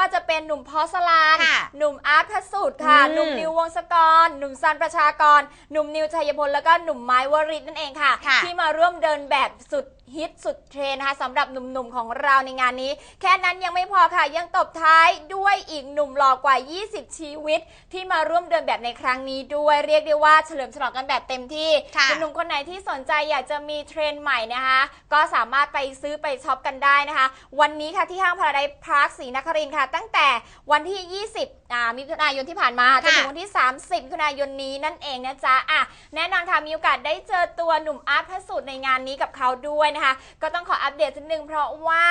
ว่าจะเป็นหนุ่มพอสลานค่ะหนุ่มอาร์ตพระสุดค่ะอืมหนุ่มนิววงศกร หนุ่มซันประชากร หนุ่มนิวชัยพล แล้วก็หนุ่มไม้วริศนั่นเองค่ะค่ะที่มาร่วมเดินแบบสุดฮิตสุดเทรนด์นะคะสำหรับหนุ่มๆของเราในงานนี้ แค่นั้นยังไม่พอค่ะ ยังตบท้ายด้วยอีกหนุ่มหล่อกว่า 20 ชีวิต ที่มาร่วมเดินแบบในครั้งนี้ด้วยเรียกได้ว่าเฉลิมฉลองกันแบบเต็มที่ค่ะหนุ่มๆคนไหนที่สนใจอยากจะมีเทรนด์ใหม่นะคะ ก็สามารถไปซื้อไปช็อปกันได้นะคะ วันนี้ค่ะที่ห้างพาราไดพาร์คศรีนครินทร์ค่ะตั้งแต่วันที่ 20อ่ามิถุนายนที่ผ่านมาจนถึงวันที่ 30มิถุนายนนี้นั่นเองนะจ๊ะอะแน่นอนค่ะมีโอกาสได้เจอตัวหนุ่มอาร์ตพระสุดในงานนี้กับเขาด้วยนะคะ ก็ต้องขออัปเดตสักนึงเพราะว่า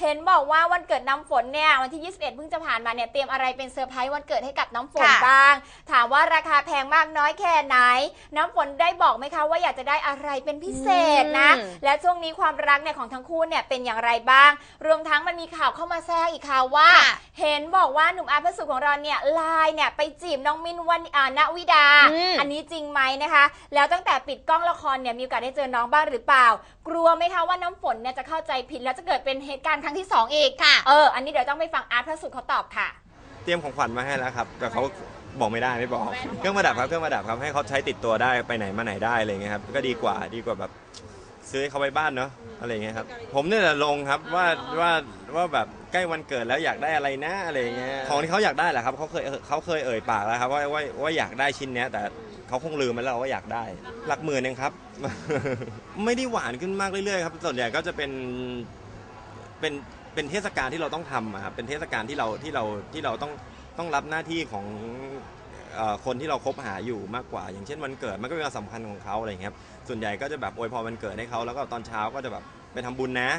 เห็นบอกว่าวันเกิดน้ำฝนเนี่ยวันที่ 21 เพิ่งจะผ่านมาเนี่ยเตรียมอะไรเป็นเซอร์ไพรส์วันเกิดให้กับน้ำฝนค่ะบ้าง ถามว่าราคาแพงมากน้อยแค่ไหน น้ำฝนได้บอกไหมคะว่าอยากจะได้อะไรเป็นพิเศษนะ อืม และช่วงนี้ความรักเนี่ยของทั้งคู่เนี่ยเป็นอย่างไรบ้าง รวมทั้งมันมีข่าวเข้ามาแทรกอีกค่ะว่า ค่ะเห็นบอกว่าหนุ่มอาร์ตพระสุของเราเนี่ยไลน์เนี่ยไปจีบน้องมินวันอ่าณวิดา อืม อันนี้จริงไหมนะคะ แล้วตั้งแต่ปิดกล้องละครเนี่ยมีโอกาสได้เจอน้องบ้างหรือเปล่า กลัวไหมคะว่าน้ำฝนเนี่ยจะเข้าใจผิดแล้วจะเกิดเป็นเหตุการณ์ครั้งที่สองอีกค่ะ เออ อันนี้เดี๋ยวต้องไปฟังอาร์ตพระสุเขาตอบค่ะ เตรียมของขวัญมาให้แล้วครับ แต่เขาบอกไม่ได้ไม่บอก เครื่องประดับครับเครื่องประดับครับให้เขาใช้ติดตัวได้ไปไหนมาไหนได้อะไรเงี้ยครับก็ดีกว่าดีกว่าแบบ ซื้อให้เขาไปบ้านเนาะอะไรเงี้ยครับ ผมเนี่ยแหละลงครับว่าว่าว่าแบบใกล้วันเกิดแล้วอยากได้อะไรนะอะไรเงี้ยของที่เขาอยากได้แหละครับเขาเคยเขาเคยเอ่ยปากแล้วครับว่าว่าว่าอยากได้ชิ้นเนี้ย แต่เขาคงลืมไปแล้วว่าอยากได้หลักหมื่นเองครับ ไม่ได้หวานขึ้นมากเรื่อยๆครับส่วนใหญ่ก็จะเป็นเป็นเป็นเทศกาลที่เราต้องทำอะครับเป็นเทศกาลที่เราที่เราที่เราต้องต้องรับหน้าที่ของเอ่อ คนที่เราคบหาอยู่มากกว่า อย่างเช่นวันเกิดมันก็เป็นวันสำคัญของเขาอะไรอย่างเงี้ยครับส่วนใหญ่ก็จะแบบอวยพรวันเกิดให้เขาแล้วก็ตอนเช้าก็จะแบบไปทำบุญนะ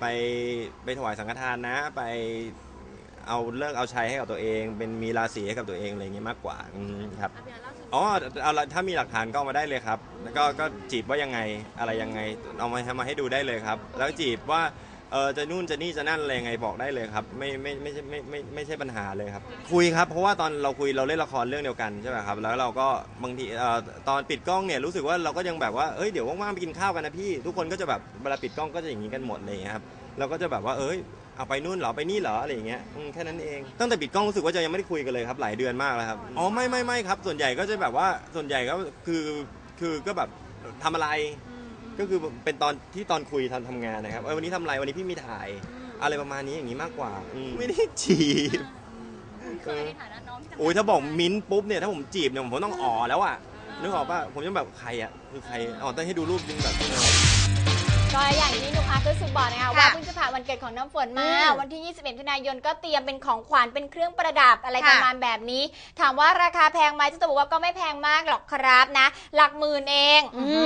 ไปไปถวายสังฆทานนะ ไปเอาเลิกเอาชัยให้กับตัวเอง เป็นมีราศีให้กับตัวเองอะไรอย่างเงี้ยมากกว่าอืมครับอ๋อเอาละถ้ามีหลักฐานก็เอามาได้เลยครับ แล้วก็ก็จีบว่ายังไงอะไรยังไง เอามาให้มาให้ดูได้เลยครับ แล้วจีบว่า เออจะนู่นจะนี่จะนั่นอะไรยังไงบอกได้เลยครับ ไม่ไม่ไม่ใช่ไม่ไม่ไม่ใช่ปัญหาเลยครับ คุยครับ เพราะว่าตอนเราคุยเราเล่นละครเรื่องเดียวกันใช่ไหมครับ แล้วเราก็บางทีเอ่อตอนปิดกล้องเนี่ยรู้สึกว่าเราก็ยังแบบว่าเอ้ยเดี๋ยวว่างๆไปกินข้าวกันนะพี่ ทุกคนก็จะแบบเวลาปิดกล้องก็จะอย่างนี้กันหมดเงี้ยครับเราก็จะแบบว่าเอ้ยเอาไปนู่นเหรอไปนี่เหรออะไรอย่างเงี้ยอืมแค่นั้นเองตั้งแต่ปิดกล้องรู้สึกว่าจะยังไม่ได้คุยกันเลยครับหลายเดือนมากแล้วครับอ๋อไม่ไม่ไม่ครับ ส่วนใหญ่ก็จะแบบว่าส่วนใหญ่ก็คือคือก็แบบทำอะไร ก็คือเป็นตอนที่ตอนคุยตอนทำงานนะครับเออวันนี้ทำอะไรวันนี้พี่มีถ่าย อะไรประมาณนี้อย่างนี้มากกว่าอืมไม่ได้จีบเคยในฐานะน้องที่ทำงานโอ้ยถ้าบอกมิ้นท์ปุ๊บเนี่ยถ้าผมจีบเนี่ยผมต้องอ๋อแล้วอะนึกออกป่ะผมจะแบบใครอะคือใครอ๋อต้องให้ดูรูปจริงแบบ ก็อย่างที่หนุ่มอาร์ตก็สุบอกนะคะค่ะว่าเพิ่งจะผ่านวันเกิดของน้ำฝนมา อืมวันที่ 21มิถุนายนก็เตรียมเป็นของขวัญเป็นเครื่องประดับอะไรค่ะประมาณแบบนี้ ถามว่าราคาแพงไหมเจะบอกว่าก็ไม่แพงมากหรอกครับนะ หลักหมื่นเองอืมอื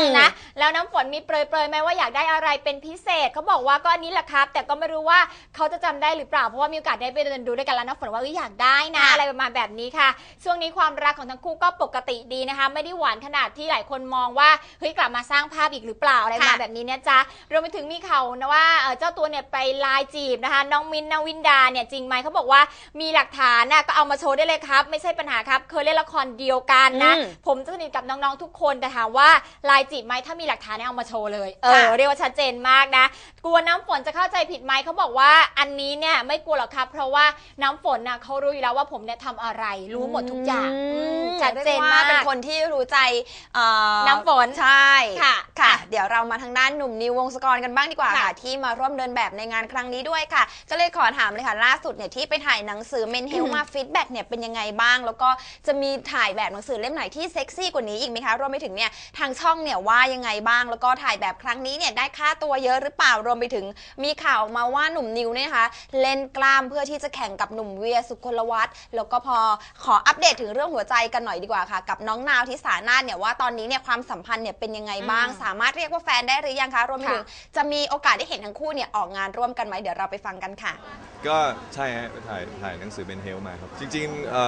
มนะแล้วน้ำฝนมีเปรยๆไหมว่าอยากได้อะไรเป็นพิเศษเขาบอกว่าก็อันนี้แหละครับ แต่ก็ไม่รู้ว่าเขาจะจำได้หรือเปล่าเพราะว่ามีโอกาสได้ไปเดินดูด้วยกันแล้วน้ำฝนว่าเอ้ยอยากได้นะค่ะอะไรประมาณแบบนี้ค่ะ ช่วงนี้ความรักของทั้งคู่ก็ปกติดีนะคะ ไม่ได้หวานขนาดที่หลายคนมองว่าเฮ้ยกลับมาสร้างภาพอีกหรือเปล่าอะไรประมาณค่ะ แบบนี้นะจ๊ะรวมไปถึงมีข่าวนะว่าเอ่อเจ้าตัวเนี่ยไปไลน์จีบนะคะ น้องมินท์นาวินดาเนี่ยจริงไหมเขาบอกว่ามีหลักฐานนะก็เอามาโชว์ได้เลยครับ ไม่ใช่ปัญหาครับ เคยเล่นละครเดียวกันนะอืมผมจะสนิทกับน้องๆทุกคนแต่ถามว่าไลน์จีบไหมถ้ามีหลักฐานเนี่ยเอามาโชว์เลยเออค่ะเรียกว่าชัดเจนมากนะกลัวน้ำฝนจะเข้าใจผิดไหมเขาบอกว่าอันนี้เนี่ยไม่กลัวหรอกครับ เพราะว่าน้ำฝนน่ะเขารู้อยู่แล้วว่าผมเนี่ยทำอะไร รู้หมดทุกอย่างอืมชัดเจนมากรียกว่เป็นคนที่รู้ใจเอ่อน้ำฝนใช่ค่ะค่ะค่ะ เดี๋ยวเรามาทางด้านหนุ่มนิววงศกรกันบ้างดีกว่าค่ะค่ะ ที่มาร่วมเดินแบบในงานครั้งนี้ด้วยค่ะ ก็เลยขอถามเลยค่ะ ล่าสุดเนี่ยที่ไปถ่ายหนังสือเมนเฮลมาฟีดแบ็กเนี่ยเป็นยังไงบ้าง แล้วก็จะมีถ่ายแบบหนังสือเล่มไหนที่เซ็กซี่กว่านี้อีกไหมคะรวมไปถึงเนี่ยทางช่องเนี่ยว่ายังไงบ้าง แล้วก็ถ่ายแบบครั้งนี้เนี่ยได้ค่าตัวเยอะหรือเปล่ารวมไปถึงมีข่าวมาว่าหนุ่มนิวเนี่ยนะคะเล่นกล้ามเพื่อที่จะแข่งกับหนุ่มเวียสุกลวัฒน์แล้วก็พอขออัปเดตถึงเรื่องหัวใจกันหน่อยดีกว่าค่ะ กับน้องนาวที่สานาถเนี่ยว่าตอนนี้เนี่ยความสัมพันธ์เนี่ยเป็นยังไงบ้างอืมสามารถเรียกว่าแฟนได้หรือยังคะรวมไปถึงค่ะจะมีโอกาสได้เห็นทั้งคู่เนี่ยออกงานร่วมกันไหมเดี๋ยวเราไปฟังกันค่ะ ก็ใช่ฮะไปถ่ายถ่ายหนังสือเบนเฮลมาครับ จริงๆเอ่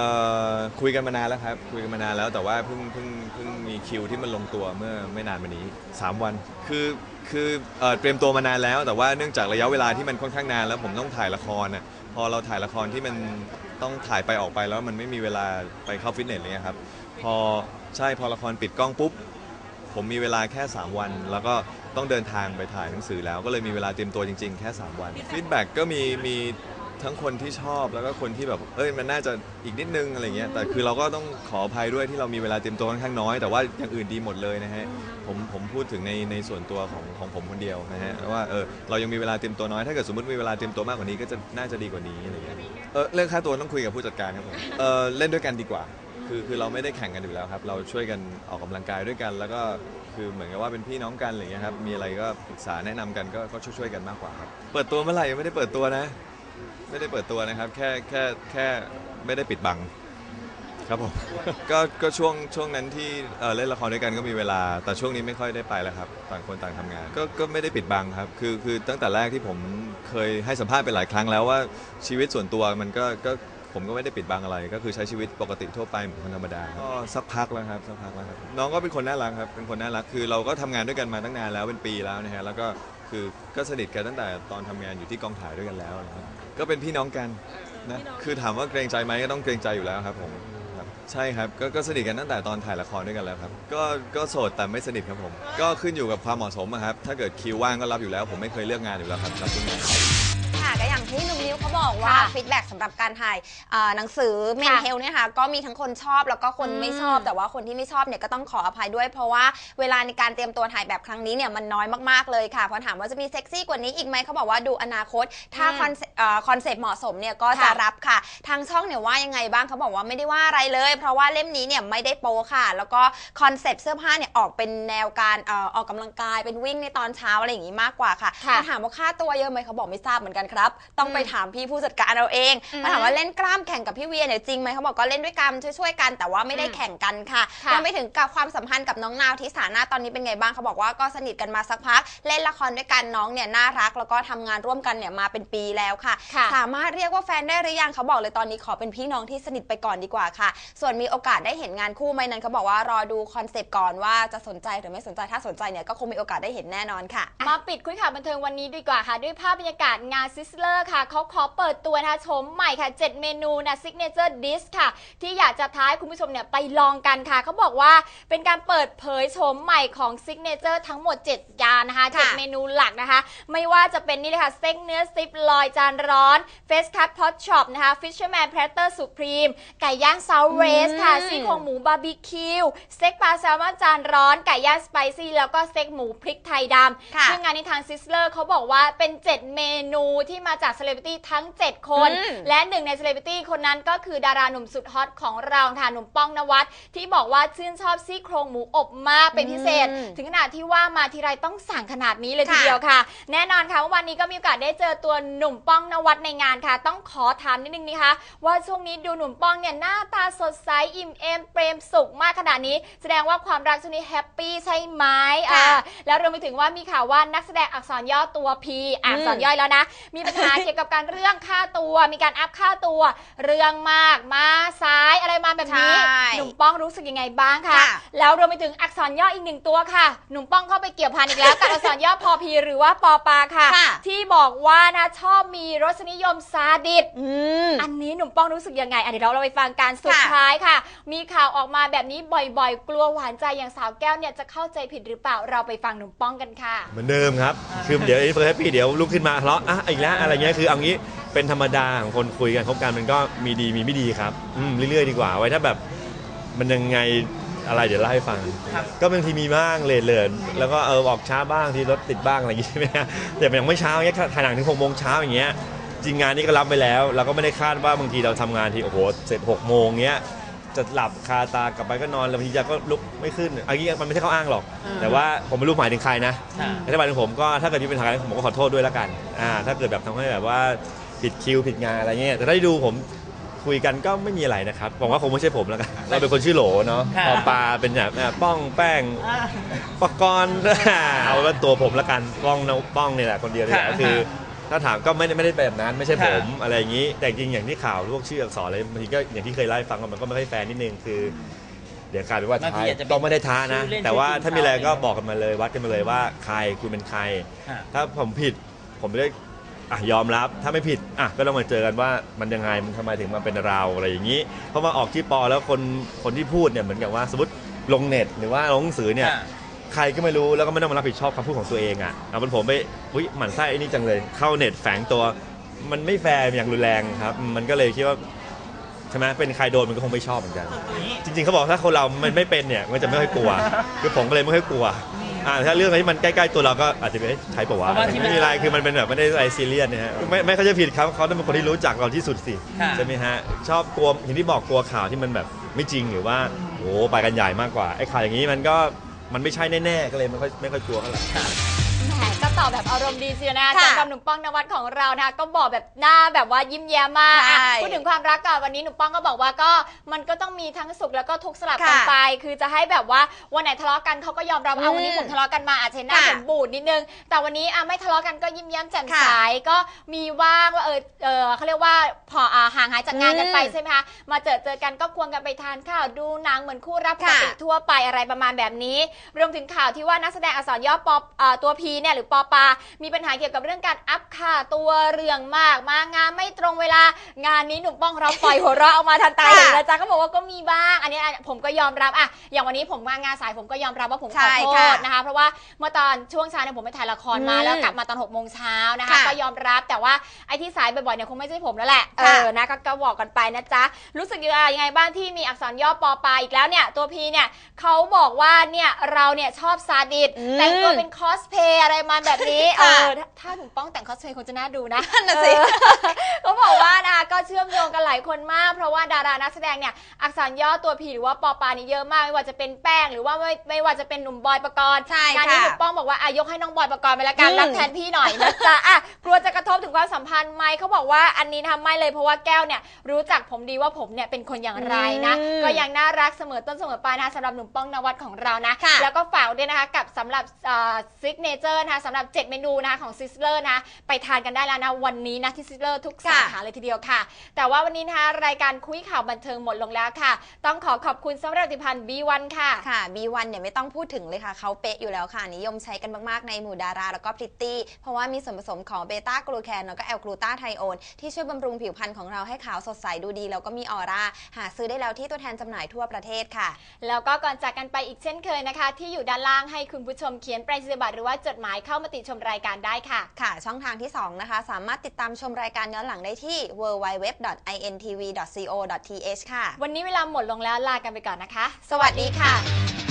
อคุยกันมานานแล้วครับ คุยกันมานานแล้วแต่ว่าเพิ่งเพิ่งเพิ่งมีคิวที่มันลงตัวเมื่อไม่นานมานี้ 3 วัน คือคือเอ่อเตรียมตัวมานานแล้ว แต่ว่าเนื่องจากระยะเวลาที่มันค่อนข้างนานแล้วผมต้องถ่ายละครน่ะพอเราถ่ายละครที่มันต้องถ่ายไปออกไปแล้วมันไม่มีเวลาไปเข้าฟิตเนสเลยครับพอใช่พอละครปิดกล้องปุ๊บ ผมมีเวลาแค่ 3 วัน แล้วก็ต้องเดินทางไปถ่ายหนังสือแล้วก็เลยมีเวลาเตรียมตัวจริง ๆ แค่ 3 วันฟีดแบ็กก็มีมีทั้งคนที่ชอบแล้วก็คนที่แบบเอ้ยมันน่าจะอีกนิดนึงอะไรเงี้ยแต่คือเราก็ต้องขออภัยด้วยที่เรามีเวลาเตรียมตัวค่อนข้างน้อย แต่ว่าอย่างอื่นดีหมดเลยนะฮะผมผมพูดถึงในในส่วนตัวของของผมคนเดียวนะฮะว่าเออเรายังมีเวลาเตรียมตัวน้อยถ้าเกิดสมมติมีเวลาเตรียมตัวมากกว่านี้ก็จะน่าจะดีกว่านี้อะไรเงี้ยเออเรื่องค่าตัวต้องคุยกับผู้จัดการครับผมเออเล่นด้วยกันดีกว่า คือคือเราไม่ได้แข่งกันอยู่แล้วครับ เราช่วยกันออกกำลังกายด้วยกัน แล้วก็คือเหมือนกับว่าเป็นพี่น้องกันอะไรอย่างเงี้ยครับ มีอะไรก็ปรึกษาแนะนำกันก็ก็ช่วยๆกันมากกว่าครับ เปิดตัวเมื่อไหร่ยังไม่ได้เปิดตัวนะ ไม่ได้เปิดตัวนะครับ แค่แค่แค่ไม่ได้ปิดบัง ครับผม ก็ก็ช่วงช่วงนั้นที่เอ่อเล่นละครด้วยกันก็มีเวลา แต่ช่วงนี้ไม่ค่อยได้ไปแล้วครับ ต่างคนต่างทำงาน ก็ก็ไม่ได้ปิดบังครับ คือคือตั้งแต่แรกที่ผมเคยให้สัมภาษณ์ไปหลายครั้งแล้วว่าชีวิตส่วนตัวมันก็ก็ ผมก็ไม่ได้ปิดบังอะไร ก็คือใช้ชีวิตปกติทั่วไปเหมือนคนธรรมดาครับก็สักพักแล้วครับสักพักแล้วครับน้องก็เป็นคนน่ารักครับเป็นคนน่ารักคือเราก็ทำงานด้วยกันมาตั้งนานแล้วเป็นปีแล้วนะฮะแล้วก็คือก็สนิทกันตั้งแต่ตอนทำงานอยู่ที่กองถ่ายด้วยกันแล้วนะครับก็เป็นพี่น้องกันนะคือถามว่าเกรงใจไหมก็ต้องเกรงใจอยู่แล้วครับผมครับใช่ครับก็ก็สนิทกันตั้งแต่ตอนถ่ายละครด้วยกันแล้วครับก็ก็โสดแต่ไม่สนิทครับผม ก็ขึ้นอยู่กับความเหมาะสมอะครับถ้าเกิดคิวว่างก็รับอยู่แล้ว ผมไม่เคยเลือกงานอยู่แล้วครับรับทุกงานค่ะก็ อย่างที่หนุ่มนิ้วเขาบอกว่าค่ะฟีดแบ็กสำหรับการถ่ายเอ่อหนังสือเมนค่ะเฮลเนี่ยค่ะก็มีทั้งคนชอบแล้วก็คนอืมไม่ชอบแต่ว่าคนที่ไม่ชอบเนี่ยก็ต้องขออภัยด้วย เพราะว่าเวลาในการเตรียมตัวถ่ายแบบครั้งนี้เนี่ยมันน้อยมากๆเลยค่ะพอถามว่าจะมีเซ็กซี่กว่านี้อีกไหมเขาบอกว่าดูอนาคต ถ้าอืมคอนเซปต์เอ่อคอนเซปต์เหมาะสมเนี่ยก็จะค่ะ รับค่ะ ทางช่องเนี่ยว่ายังไงบ้างเขาบอกว่าไม่ได้ว่าอะไรเลย เพราะว่าเล่มนี้เนี่ยไม่ได้โปค่ะ แล้วก็คอนเซปต์เสื้อผ้าเนี่ยออกเป็นแนวการเอ่อออกกำลังกายเป็นวิ่งในตอนเช้าอะไรอย่างงี้มากกว่าค่ะค่ะ ถ้าถามว่าค่าตัวเยอะไหมเขาบอกไม่ทราบเหมือนกันครับต้องไปถามพี่ผู้จัดการเราเองอืมมาถามว่าเล่นกล้ามแข่งกับพี่เวียเนี่ยจริงไหมเขาบอกก็เล่นด้วยกันช่วยๆกัน แต่ว่าไม่ได้อืมแข่งกันค่ะค่ะรวมไปถึงกับความสัมพันธ์กับน้องนาวที่สานาตอนนี้เป็นไงบ้างเขาบอกว่าก็สนิทกันมาสักพัก เล่นละครด้วยกันน้องเนี่ยน่ารัก แล้วก็ทำงานร่วมกันเนี่ยมาเป็นปีแล้วค่ะค่ะ สามารถเรียกว่าแฟนได้หรือยังเขาบอกเลยตอนนี้ขอเป็นพี่น้องที่สนิทไปก่อนดีกว่าค่ะ ส่วนมีโอกาสได้เห็นงานคู่ไหมนั้นเขาบอกว่ารอดูคอนเซปต์ก่อนว่าจะสนใจหรือไม่สนใจถ้าสนใจเนี่ยก็คงมีโอกาสได้เห็นแน่นอนค่ะ มาปิดคุยข่าวบันเทิงวันนี้ดีกว่าค่ะ ด้วยภาพบรรยากาศงานซิสเลอร์ค่ะเขาขอเปิดตัวนะคะชมใหม่ค่ะ 7 เมนูนะซิกเนเจอร์ดิสค่ะ ที่อยากจะท้ายคุณผู้ชมเนี่ยไปลองกันค่ะ เขาบอกว่าเป็นการเปิดเผยโฉมใหม่ของซิกเนเจอร์ทั้งหมด 7 จานนะคะค่ะ7 เมนูหลักนะคะ ไม่ว่าจะเป็นนี่เลยค่ะสเต็กเนื้อซิปลอยจานร้อนเฟสคัตพอตช็อปนะคะฟิชเชอร์แมนแพรเตอร์สุพรีมไก่ย่างซาวเรสค่ะอืมซี่โครงหมูบาร์บีคิวสเต็กปลาแซลมอนจานร้อนไก่ย่างสไปซี่แล้วก็สเต็กหมูพริกไทยดำค่ะซึ่งงานนี้ทางซิสเลอร์เขาบอกว่าเป็น 7 เมนูที่มาจากเซเลบริตี้ทั้ง 7 คน อืม และหนึ่งในเซเลบริตี้คนนั้นก็คือดาราหนุ่มสุดฮอตของเราค่ะหนุ่มป้องนวัดที่บอกว่าชื่นชอบซี่โครงหมูอบมากเป็นพิเศษอืมถึงขนาดที่ว่ามาทีไรต้องสั่งขนาดนี้เลยทีค่ะเดียวค่ะ แน่นอนค่ะว่าวันนี้ก็มีโอกาสได้เจอตัวหนุ่มป้องนวัดในงานค่ะ ต้องขอถามนิดนึงนะคะ ว่าช่วงนี้ดูหนุ่มป้องเนี่ยหน้าตาสดใสอิ่มเอมเปรมสุขมากขนาดนี้ แสดงว่าความรักช่วงนี้แฮปปี้ใช่ไหมอ่าค่ะแล้วรวมไปถึงว่ามีข่าวว่านักแสดงอักษรย่อตัว P อะอักษรย่อยแล้วนะ มีปัญหาเกี่ยวกับการเรื่องค่าตัว มีการอัพค่าตัว เรื่องมากมาซ้ายอะไรมาแบบนี้ใช่หนุ่มป้องรู้สึกยังไงบ้างคะค่ะ แล้วรวมไปถึงอักษรย่ออีกหนึ่งตัวค่ะ หนุ่มป้องเข้าไปเกี่ยวพันอีกแล้วกับอักษรย่อพอพีหรือว่าปอปาค่ะ ค่ะ ที่บอกว่านะชอบมีรสนิยมซาดิส อืม อันนี้หนุ่มป้องรู้สึกยังไงอะเดี๋ยวเราไปฟังการสุดค่ะ ท้ายค่ะ มีข่าวออกมาแบบนี้บ่อยๆ กลัวหวานใจอย่างสาวแก้วเนี่ยจะเข้าใจผิดหรือเปล่า เราไปฟังหนุ่มป้องกันค่ะ เหมือนเดิมครับ คือเดี๋ยวเฟิร์สแฮปปี้เดี๋ยวลุกขึ้นมาทะเลาะอะอีกแล้วอะไรเงี้ยคือเอางี้เป็นธรรมดาของคนคุยกันคบกันมันก็มีดีมีไม่ดีครับอืมเรื่อยๆดีกว่าไว้ถ้าแบบมันยังไงอะไรเดี๋ยวเล่าให้ฟังก็บางทีมีบ้างเลทเลินแล้วก็เออออกช้าบ้างที่รถติดบ้างอะไรอย่างงี้ใช่ไหมฮะแต่อย่างเมื่อเช้าเนี้ยถ่ายหนังถึงหกโมงเช้าอย่างเงี้ยจริงงานนี้ก็รับไปแล้ว เราก็ไม่ได้คาดว่าบางทีเราทำงานที่โอ้โหเสร็จหกโมงเงี้ย จะหลับคาตากลับไปก็นอนแล้วบางทีจะก็ลุกไม่ขึ้นอันนี้มันไม่ใช่ข้ออ้างหรอก แต่ว่าผมไม่รู้หมายถึงใครนะแต่ถ้าหมายถึงผมก็ถ้าเกิดมีปัญหาอะไรผมก็ขอโทษด้วยแล้วกันอ่าถ้าเกิดแบบทำให้แบบว่าผิดคิวผิดงานอะไรเงี้ยแต่ถ้าได้ดูผมคุยกันก็ไม่มีอะไรนะครับผมว่าคงไม่ใช่ผมแล้วกันเราเป็นคนชื่อโหลเนาะค่ะพอปลาเป็นแบบอ่าป้องแป้งปกรณ์ เอาเป็นว่าตัวผมแล้วกันป้องนะป้องเนี่ยแหละคนเดียวนี่แหละค่ะก็คือ ถ้าถามก็ไม่ได้ไม่ได้แบบนั้นไม่ใช่ผค่ะมอะไรอย่างนี้ แต่จริงอย่างที่ข่าวพวกชื่ออักษรอะไรบางทีก็อย่างที่เคยเล่าให้ฟังว่ามันก็ไม่ค่อยแฟร์นิดนึงคือ เดี๋ยวกลายเป็นว่าบางทีท้ายอาจจะเป็นต้องไม่ได้ท้านะ ชื่อเล่นแต่ว่าชื่อจริงถ้ามีอะไรก็เขาบอกกันมาเลยวัดกันมาเลยว่าใครคุณเป็นใครค่ะถ้าผมผิดผมไม่ได้อะยอมรับถ้าไม่ผิดอะก็ต้องมาเจอกันว่ามันยังไงมันทำไมถึงมาเป็นเราอะไรอย่างนี้เพราะมาออกที่ปอแล้วคนคนที่พูดเนี่ยเหมือนกับว่าสมมติลงเน็ตหรือว่าลงหนังสือเนี่ยค่ะ ใครก็ไม่รู้แล้วก็ไม่ต้องมารับผิดชอบคำพูดของตัวเองอะเอาเป็นผมไปอุ้ยหมั่นไส้ไอ้นี่จังเลย เข้าเน็ตแฝงตัว มันไม่แฟร์อย่างรุนแรงครับ มันก็เลยคิดว่าใช่ไหมเป็นใครโดนมันก็คงไม่ชอบเหมือนกัน จริงๆเขาบอกถ้าคนเรามันไม่เป็นเนี่ยมันจะไม่ค่อยกลัว คือผมก็เลยไม่ค่อยกลัวอ่าถ้าเรื่องอะไรที่มันใกล้ๆตัวเราก็อาจจะไม่ใช้ปะวะเพราะว่าที่มันไม่มีอะไรคือมันเป็นแบบไม่ได้อะไรซีเรียสนะฮะไม่ไม่เขาใจะผิดครับเขาต้องเป็นคนที่รู้จักเราที่สุดสิค่ะ ใช่ไหมฮะชอบกลัวอย่างที่บอกกลัวข่าวที่มันแบบไม่จริงหรือว่าโอ้ไปกันใหญ่มากกว่าไอ้ข่าวอย่างนี้มันก็ มันไม่ใช่แน่ๆก็เลยไม่ค่อยไม่ค่อยกลัวเท่าไหร่ อบแบบอารมณ์ดีเชียวนะค่ะสำหรับหนุ่มป้องนวัดของเรานะคะก็บอกแบบหน้าแบบว่ายิ้มแย้มมากใช่อะพูดถึงความรักก่อนวันนี้หนุ่มป้องก็บอกว่าก็มันก็ต้องมีทั้งสุขแล้วก็ทุกข์สลับกันค่ะไป คือจะให้แบบว่าวันไหนทะเลาะกันเขาก็ยอมรับเอาวันนี้อืมผมทะเลาะกันมาอาจจะเห็นหน้าค่ะผมบูดนิดนึง แต่วันนี้อะไม่ทะเลาะกันก็ยิ้มแย้มแจ่มค่ะใสก็มีว่างว่าเออเออเขาเรียกว่าพออ่าห่างหายจากงานกันไปอืมใช่ไหมคะมาเจอเจอกันก็ควงกันไปทานข้าวดูหนังเหมือนคู่รักปกค่ะ ติทั่วไปอะไรประมาณแบบนี้ รวมถึงข่าวที่ว่านักแสดงอักษรย่อปอเอ่อตัวพีเนี่ยหรือปอปามีปัญหาเกี่ยวกับเรื่องการอัพค่าตัวเรื่องมาก มางานไม่ตรงเวลางานนี้หนุ่มป้องเราปล่อยหัวเราะออกมาทันตาเลยค่ะนะจ๊ะก็บอกว่าก็มีบ้าง อันนี้อะผมก็ยอมรับอะอย่างวันนี้ผมมางานสายผมก็ยอมรับว่าผมขใช่อโทค่ะษนะคะ เพราะว่าเมื่อตอนช่วงเช้าเนี่ยผมไปถ่ายละครมาอืมแล้วกลับมาตอน6กโมงเช้านะคะค่ะก็ยอมรับแต่ว่าไอ้ที่สายบ่อยๆเนี่ยคงไม่ใช่ผมแล้วแหละเอค่ะอนะก็ก็บอกกันไปนะจ๊ะรู้สึกยังไงบ้างที่มีอักษรย่อปอปาอีกแล้วเนี่ยตัวพีเนี่ยเขาบอกว่าเนี่ยเราเนี่ยชอบซาดิสอืมแต่งตัวเป็นคอสเพย์อะไรมาแบบนี้เอค่ะอถ้าถ้าหนุ่มป้องแต่งคอสเพย์คงจะน่าดูนะนั่นน่ะสิายคนมาก เพราะว่าดารานักแสดงเนี่ยอักษรย่อตัวพีหรือว่าปอปานี่เยอะมากไม่ว่าจะเป็นแป้งหรือว่าไม่ไม่ว่าจะเป็นหนุ่มบอยประกรณ์ใช่งานนี้ค่ะหนุ่มป้องบอกว่าอายกให้น้องบอยประกรณ์ไปละกันอืม รับแทนพี่หน่อยนะจ๊ะอะกลัวจะกระทบถึงความสัมพันธ์ไหมเขาบอกว่าอันนี้ทำไม่เลยเพราะว่าแก้วเนี่ยรู้จักผมดีว่าผมเนี่ยเป็นคนอย่างไรนะอืมก็ยังน่ารักเสมอต้นเสมอปลายนะคะสำหรับหนุ่มป้องนวัดของเรานะ ค่ะ แล้วก็ฝากด้วยนะคะกับสำหรับซิกเนเจอร์นะคะสำหรับ 7 เมนูนะคะของซิสเลอร์นะ ไปทานกันได้แล้วนะ วันนี้นะที่ซิสเลอร์ทุกสาค่ะขาเลยทีเดียวค่ะ แต่ว่าวันนี้นะคะรายการคุยข่าวบันเทิงหมดลงแล้วค่ะ ต้องขอขอบคุณสำหรับผลิตภัณฑ์ B1 ค่ะ ค่ะ B1 เนี่ยไม่ต้องพูดถึงเลยค่ะ เขาเป๊ะอยู่แล้วค่ะ นิยมใช้กันมาก ๆ ในหมู่ดารา แล้วก็พริตตี้ เพราะว่ามีส่วนผสมของเบต้ากลูแคนแล้วก็แอลกลูตาไทโอนที่ช่วยบำรุงผิวพรรณของเราให้ขาวสดใสดูดี แล้วก็มีออร่า หาซื้อได้แล้วที่ตัวแทนจำหน่ายทั่วประเทศค่ะ แล้วก็ก่อนจากกันไปอีกเช่นเคยนะคะ ที่อยู่ด้านล่างให้คุณผู้ชมเขียนไปรษณียบัตรหรือว่าจดหมายเข้ามาติชมรายการได้ค่ะ ค่ะ ช่องทางที่ 2 นะคะ สามารถติดตามชมรายการย้อนหลังได้ที่ bntv.co.th ค่ะ วันนี้เวลาหมดลงแล้วลากันไปก่อนนะคะ สวัสดีค่ะ